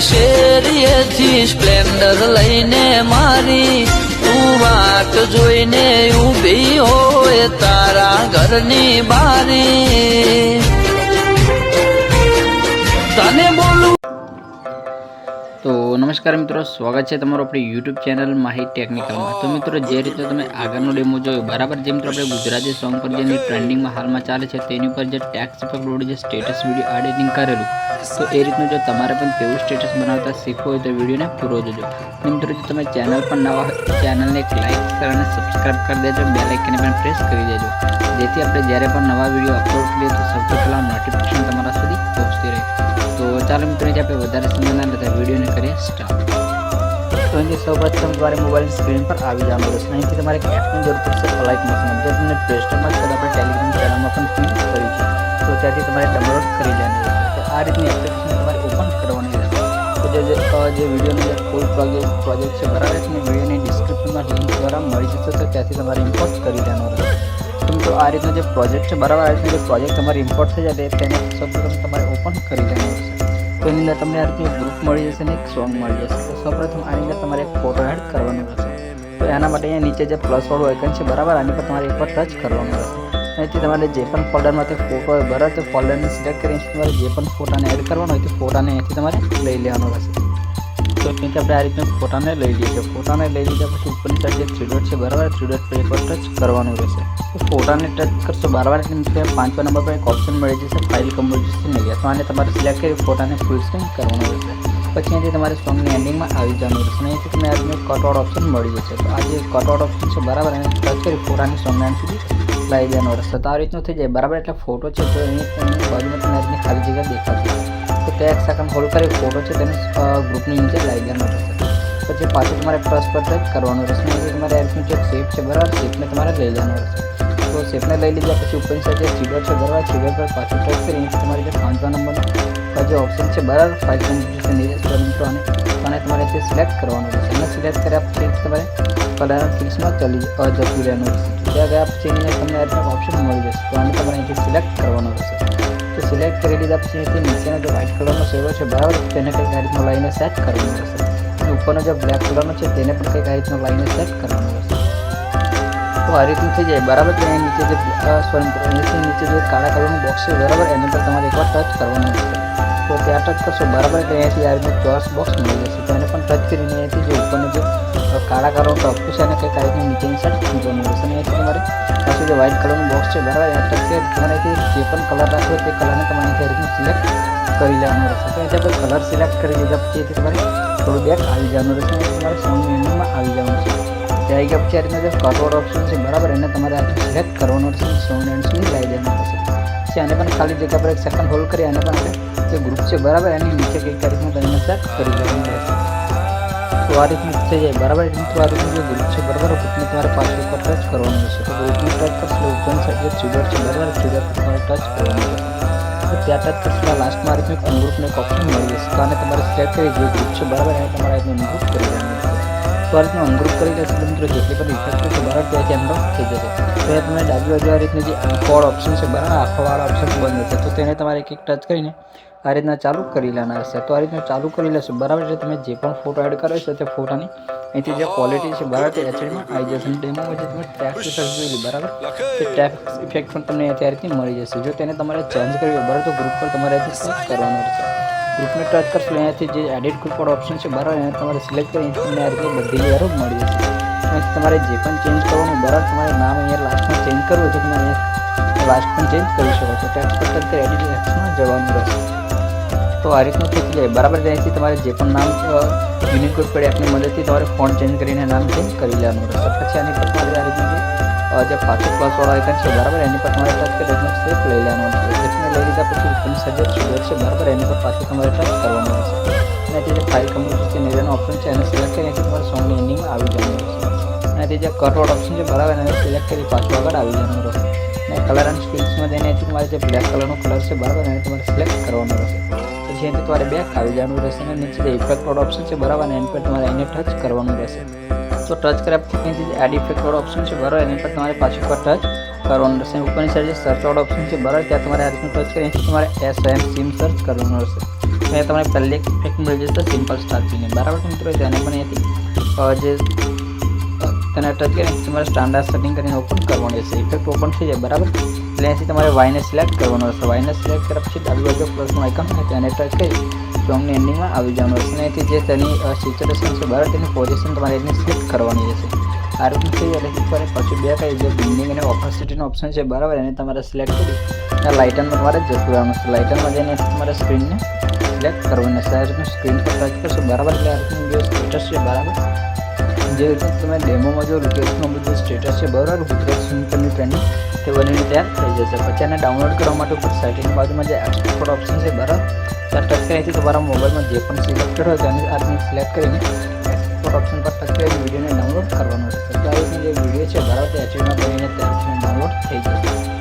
શેરીએથી Splendor લઈને મારી તું વાટ જોઈને ઊભી હોય તારા ઘરની બારી. તને બોલું નમસ્કાર મિત્રો, સ્વાગત છે તમારું આપણી યુટ્યુબ ચેનલ માહી ટેકનિકલમાં તો મિત્રો, જે રીતે તમે આગળનો ડેમો જોયો, બરાબર જે મિત્રો આપણે ગુજરાતી સોંગ પર જેની ટ્રેન્ડિંગમાં હાલમાં ચાલે છે, તેની ઉપર જે ટેક્સ ઇફેક્ટ જે સ્ટેટસ વીડિયો એડિટિંગ કરેલું, તો એ રીતનું જો તમારે પણ તેવું સ્ટેટસ બનાવતા શીખવું હોય તો વિડીયોને પૂરો જોજો. મિત્રો, જો તમે ચેનલ પર નવા હોય ચેનલને એક લાઇક કરો અને સબસ્ક્રાઈબ કરી દેજો. બે લાઇકને પણ પ્રેસ કરી દેજો. જેથી આપણે જ્યારે પણ નવા વીડિયો અપલોડ કરીએ, તો સૌથી પહેલાં નોટિફિકેશન તમારા સુધી ચાલો મિત્રો જે આપણે વધારે સમય ના લેતા વિડીયોને કરીએ સ્ટાર્ટ તો અહીં સૌપ્રથમ તમારે મોબાઈલ સ્ક્રીન પર આવી જવાનું રહેશે અહીંથી તમારે એક એપની જરૂર પડશે અલાઇક મોશન જે તમને પ્લે સ્ટોરમાં કદાચ આપણે ટેલિગ્રામ ચેનલમાં પણ ફીલ કરી છે તો ત્યાંથી તમારે ડાઉનલોડ કરી લેવાની રહેશે તો આ રીતની એપ્લિકેશન તમારે ઓપન કરવાની રહેશે. તો જે જે અ, જે વિડીયોનો જે ફૂલ પ્રોજેક્ટ પ્રોજેક્ટ છે બરાબર છે ને વિડીયોની ડિસ્ક્રિપ્શનમાં લિંક દ્વારા મળી જશે તો ત્યાંથી તમારે ઇમ્પોર્ટ કરી લેવાનો રહેશે. તો મિત્રો આ રીતનો જે પ્રોજેક્ટ છે બરાબર આ રીતનો જે પ્રોજેક્ટ તમારે ઇમ્પોર્ટ થઈ જાય તેને સૌપ્રથમ તમારે ઓપન કરી લેવાનું રહેશે. તો એની અંદર તમને આ રીતનું ગ્રુપ મળી જશે અને એક સોંગ મળી જશે. તો સૌપ્રથમ આની અંદર તમારે એક ફોટો એડ કરવાનો રહેશે તો એના માટે અહીંયા નીચે જે પ્લસ વાળું આઇકન છે, બરાબર, આની પર તમારે એકવાર ટચ કરવાનું રહેશે. અહીંથી તમારે જે પણ ફોલ્ડરમાં તે ફોટો હોય, બરાબર, તે ફોલ્ડરને સિલેક્ટ કરીને તમારે જે પણ ફોટાને એડ કરવાનો હોય, તે ફોટાને અહીંથી તમારે લઈ લેવાનો રહેશે. તો અહીંથી આપણે આ રીતના ફોટાને લઈ લઈએ છીએ. ફોટાને લઈ લીધા પછી ઉપરની સાઈડ જે થ્રી ડોટ છે, બરાબર? થ્રી ડોટ પર એકવાર ટચ કરવાનું રહેશે. ફોટાને ટચ કરશો બારવાર એટલે નીચે પાંચમા નંબર પર એક ઓપ્શન મળી જશે, ફાઇલ કમ્પોઝિશન એરિયા તો આને તમારે સિલેક્ટ કરી ફોટાને ફૂલ સ્ક્રીન કરવાનું રહેશે. પછી અહીંથી તમારે સોંગની એન્ડિંગમાં આવી જવાનું રહેશે. અહીંથી તમને આજનું કટઆઉટ ઓપ્શન મળી જશે. તો આ જે કટઆઉટ ઓપ્શન છે, બરાબર? એને ટચ કરી ફોટાની સોંગને સુધી લાવી જવાનું રહેશે. તો આ રીતનું થઈ જાય. બરાબર? એટલે ફોટો છે, તો એની બાજુમાં તમને આ ખાલી જગ્યા દેખાશે તે એક સેકન્ડ હોલ્ડ કરી ફોટો છે, તેને ગ્રુપની નીચે લાવી દેવાનો રહેશે પછી પાછું તમારે પ્લસ પર ટચ કરવાનું રહેશે. તમારે આ જે શેપ છે, બરાબર? શેપને તમારે લઈ લેવાનો રહેશે. તો સેપને લઈ લીધા પછી ઉપરની સાઈડ જે ચીડર છે, બરાબર? ચીડર પર પાછું ટચ કરીને તમારે જે પાંચમા નંબરનો જે ઓપ્શન છે, બરાબર? ફાઇલ કમ્પ્યુટેશન એરિયા મિત્રો અને અને તમારે જે સિલેક્ટ કરવાનું રહેશે. અને સિલેક્ટ કર્યા પછી તમારે કલર ફિક્સમાં ચલી જતું રહેવાનું રહેશે. ત્યાં ગયા પછી તમને આ ઓપ્શન મળી જશે. તો આને તમારે અહીંથી સિલેક્ટ કરવાનો રહેશે. તો સિલેક્ટ કરી લીધા પછી અહીંથી નીચેનો જે વ્હાઇટ કલરનો સેવો છે, બરાબર? તેને કંઈક આ રીતનો લાઈને સેટ કરવાનો રહેશે. અને ઉપરનો જે બ્લેક કલરનો છે, તેને પણ કંઈક આ રીતનો લાઈને સેટ કરવાનો રહેશે. તો આ રીતનું થઈ જાય. બરાબર? તો અહીં નીચે જે સોરી નીચે જે કાળા કલરનું બોક્સ છે, બરાબર? એની પર તમારે એકવાર ટચ કરવાનું રહેશે. તો ત્યાં ટચ કરશો, બરાબર? કે અહીંયાથી આ રીતનું ચોરસ બોક્સ મળી જશે. તો એને પણ ટચ કરીને અહીંયાથી જે ઉપરનું જે કાળા કલરનું ટપકું છે અને કંઈક આ નીચે સાઈડ મૂકવાનું રહેશે અને તમારે પાછું જે વ્હાઇટ કલરનું બોક્સ છે, બરાબર એટલે કે કરી તમારે જે પણ કલર રાખવો તે કલરને તમારે આ રીતનું સિલેક્ટ કરી લેવાનું રહેશે. તો એટલે આપણે કલર સિલેક્ટ કરી લીધા પછી તમારે થોડું બેક આવી જવાનું રહેશે અને તમારે સોંગ મેન્યુમાં આવી જવાનું છે ત્યાં ગયા પછી આ રીતના જે કટઆઉટ ઓપ્શન છે, બરાબર, એને તમારે આ સિલેક્ટ કરવાનો રહેશે સોંગ એન્ડ સુધી લાવી દેવાનું રહેશે. પછી આને પણ ખાલી જગ્યા પર એક સેકન્ડ હોલ્ડ કરી આને પણ જે ગ્રુપ છે, બરાબર, એની નીચે કંઈક આ રીતનું તમને સેટ કરી દેવાનું રહેશે. તો આ રીતનું થઈ જાય બરાબર એટલે મિત્રો આ રીતનું જે ગ્રુપ છે બરાબર ગ્રુપને તમારે પાછું ઉપર ટચ કરવાનું રહેશે તો ગ્રુપને ટચ કરશો ઉપરની સાઈડ જે થ્રીડર છે બરાબર થ્રીડર પર તમારે ટચ કરવાનું રહેશે તો ત્યાં ટચ કરશો લાસ્ટમાં આ રીતનું એક અનગ્રુપનું એક ઓપ્શન મળી જશે તો આને તમારે સિલેક્ટ કરી જે ગ્રુપ છે બરાબર એને તમારે આ રીતનું અનગ્રુપ કરી દેવાનું રહેશે તો આ રીતનું અનગ્રુપ કરી દેશે તો મિત્રો જેટલી પણ ઇફેક્ટ છે બરાબર ત્યાંથી અનગ્રુપ થઈ જશે તો એ તમને ડાબી બાજુ આ રીતનું જે કોડ ઓપ્શન છે બરાબર આખોવાળા ઓપ્શન બંધ હશે તો તેને તમારે એક એક ટચ કરીને આ રીતના ચાલુ કરી લેનાર છે. તો આ રીતના ચાલુ કરી લેશો. બરાબર છે? તમે જે પણ ફોટો એડ કર્યો છે તે ફોટાની અહીંથી જે ક્વોલિટી છે, બરાબર તે એચડીમાં આવી જશે ડેમોમાં જે તમે ટેક્સ જોઈ બરાબર? તે ટેક્સ ઇફેક્ટ પણ તમને અત્યારથી મળી જશે. જો તેને તમારે ચેન્જ કરવી હોય, બરાબર? તો ગ્રુપ પર તમારે અહીંથી સેટ કરવાનું રહેશે. ગ્રુપને ટચ કરશો, અહીંયાથી જે એડિટ ગ્રુપ પર ઓપ્શન છે, બરાબર? એને તમારે સિલેક્ટ કરી તમને આ રીતે બધી યારો મળી જશે. તમારે જે પણ ચેન્જ કરવાનું, બરાબર? તમારે નામ અહીંયા લાસ્ટમાં ચેન્જ કરવું છે તમે અહીંયા લાસ્ટ પણ ચેન્જ કરી શકો છો. ટેક્સ પર ટચ એડિટ એક્સમાં જવાનું રહેશે. તો આ રીતનું થઈ જાય બરાબર ત્યાંથી તમારે જે પણ નામ યુનિકોડ પેડ એપની મદદથી તમારે ફોન ચેન્જ કરીને નામ ચેન્જ કરી લેવાનું રહેશે. પછી આની પર તમારે આ રીતનું જે પાછળ પ્લસવાળો આઇકન છે, બરાબર? એની પર તમારે ટચ કરી એનો સ્ટેપ લઈ લેવાનો રહેશે સ્ટેપને લઈ લીધા પછી ઉપરની સજેસ્ટ સુગર છે બરાબર? એની પર પાછું તમારે ટચ કરવાનું રહેશે. અને તે જે ફાઇલ કમ્પ્યુટર એરિયાનો ઓપ્શન છે, એને સિલેક્ટ કરી તમારે સોંગની એન્ડિંગમાં આવી જવાનું રહેશે. અને તે જે કટઆઉટ ઓપ્શન છે, બરાબર? એને સિલેક્ટ કરી પાછું આગળ આવી જવાનું રહેશે. અને કલર એન્ડ સ્કિલ્સમાં જઈને તમારે જે બ્લેક કલરનો કલર છે, બરાબર? એને તમારે સિલેક્ટ કરવાનો રહેશે. અહીંથી તમારે બેક આવી જવાનું રહેશે અને નીચે જે ઇફેક્ટ વાળો ઓપ્શન છે બરાબર એન પર તમારે એને ટચ કરવાનું રહેશે. તો ટચ કર્યા પછી અહીંથી જે એડ ઇફેક્ટ વાળો ઓપ્શન છે બરાબર એની પર તમારે પાછું પર ટચ કરવાનું રહેશે. ઉપરની સાઈડ જે સર્ચ વાળો ઓપ્શન છે બરાબર ત્યાં તમારે આ ટચ કરી તમારે એસ એમ સિમ સર્ચ કરવાનું રહેશે. અહીંયા તમારે પહેલી એક ઇફેક્ટ મળી જશે સિમ્પલ સ્ટાર્ટિંગ બરાબર મિત્રો? તેને પણ અહીંયાથી જે તેને ટચ કરીને તમારે સ્ટાન્ડર્ડ સેટિંગ કરીને ઓપન કરવાનું રહેશે. ઇફેક્ટ ઓપન થઈ જાય. બરાબર? એટલે એથી તમારે વાયને સિલેક્ટ કરવાનો રહેશે. વાયને સિલેક્ટ કર્યા પછી ડાબી બાજુ પ્લસનું આઇકન છે તેને ટચ કરી સોંગની એન્ડિંગમાં આવી જવાનું રહેશે. અને અહીંથી જે તેની સિચ્યુએશન છે બરાબર તેની પોઝિશન તમારે એની સિલેક્ટ કરવાની રહેશે. આ રીતનું થઈ એટલે તમારે પાછું બે કઈ જે બિલ્ડિંગ અને ઓપોસિટીનો ઓપ્શન છે બરાબર, એને તમારે સિલેક્ટ કરી લાઇટનમાં તમારે જતું રહેવાનું છે. લાઇટનમાં જઈને તમારે સ્ક્રીનને સિલેક્ટ કરવાની છે આ રીતનું સ્ક્રીન પર ટચ કરશો બરાબર, એટલે આ રીતનું જે સ્ટેટસ છે બરાબર જે તમે ડેમોમાં જો રિક્વેસ્ટનું બધું સ્ટેટસ છે, બરાબર રિક્વેસ્ટનું તમે ટ્રેનિંગ તે બનીને તૈયાર થઈ જશે. પછી એને ડાઉનલોડ કરવા માટે ઉપર સેટિંગ બાજુમાં જે એક્સપોર્ટ ઓપ્શન છે, બરાબર, ત્યાં ટચ તમારા મોબાઈલમાં જે પણ સિલેક્ટેડ હોય તેને આપણે સિલેક્ટ કરીને એક્સપોર્ટ ઓપ્શન પર ટચ કરીને વિડીયોને ડાઉનલોડ કરવાનો છે તો આ જે વીડિયો છે, બરાબર, તે એચડીમાં બનીને તૈયાર ડાઉનલોડ થઈ જશે.